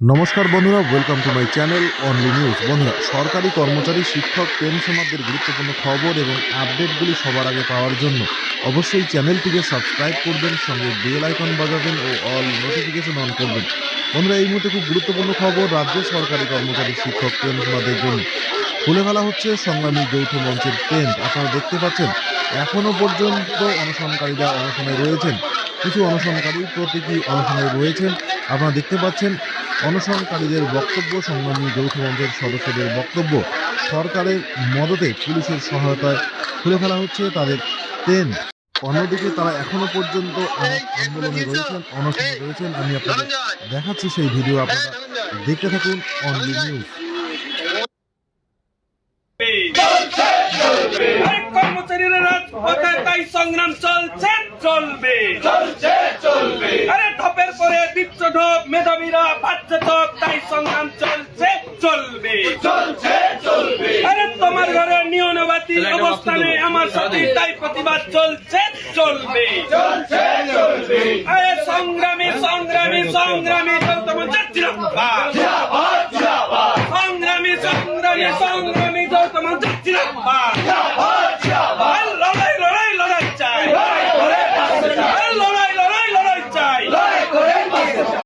নমস্কার বন্ধুরা welcome to my channel only news বন্ধুরা, সরকারি কর্মচারী, শিক্ষক, পেনশনারদের গুরুত্বপূর্ণ খবর এবং আপডেটগুলি সবার আগে পাওয়ার জন্য অবশ্যই চ্যানেলটিকে সাবস্ক্রাইব করবেন, সঙ্গে বেল আইকন বাজাবেন ও অল নোটিফিকেশন অন করবেন। বন্ধুরা, এই মুহূর্তে খুব গুরুত্বপূর্ণ খবর রাজ্য সরকারি কর্মচারী, শিক্ষক, পেনশনারদের জন্য। খুলে ফেলা হচ্ছে সংগ্রামী যৌথ মঞ্চের টেন্ট আপনারা দেখতে পাচ্ছেন এখনও পর্যন্ত অনশনকারীরা অনশনে রয়েছেন। কিছু অনশনকারী প্রতীকী অনশনে রয়েছেন। আপনারা দেখতে পাচ্ছেন অনশনকারীদের বক্তব্য সংগ্রামী যৌথ মঞ্চের সদস্যদের বক্তব্য। সরকারের মদতে পুলিশের সহায়তায় খুলে ফেলা হচ্ছে তাদের ট্রেন। অন্যদিকে তারা এখনও পর্যন্ত আন্দোলনে রয়েছেন অনশনে রয়েছেন। আমি আপনাদের দেখাচ্ছি সেই ভিডিও আপনারা দেখতে থাকুন অনলি নিউজ আরে কর্মচারীরা রাজপথে তাই সংগ্রাম চলছে চলবে। চলছে চলবে। আরে ঢপের পরে দিচ্ছ ঢপ মেধাবীরা পাচ্ছে টপ তাই সংগ্রাম চলছে চলবে। চলছে চলবে। আরে তোমার ঘরে নিয়নবাতি অবস্থানে আমার সাথে তাই প্রতিবাদ চলছে চলবে। চলছে চলবে। আরে সংগ্রামী সংগ্রামী সংগ্রামী তোমার সংগ্রামী সংগ্রামী সংগ্রামী তোমার যাচ্ছিলাম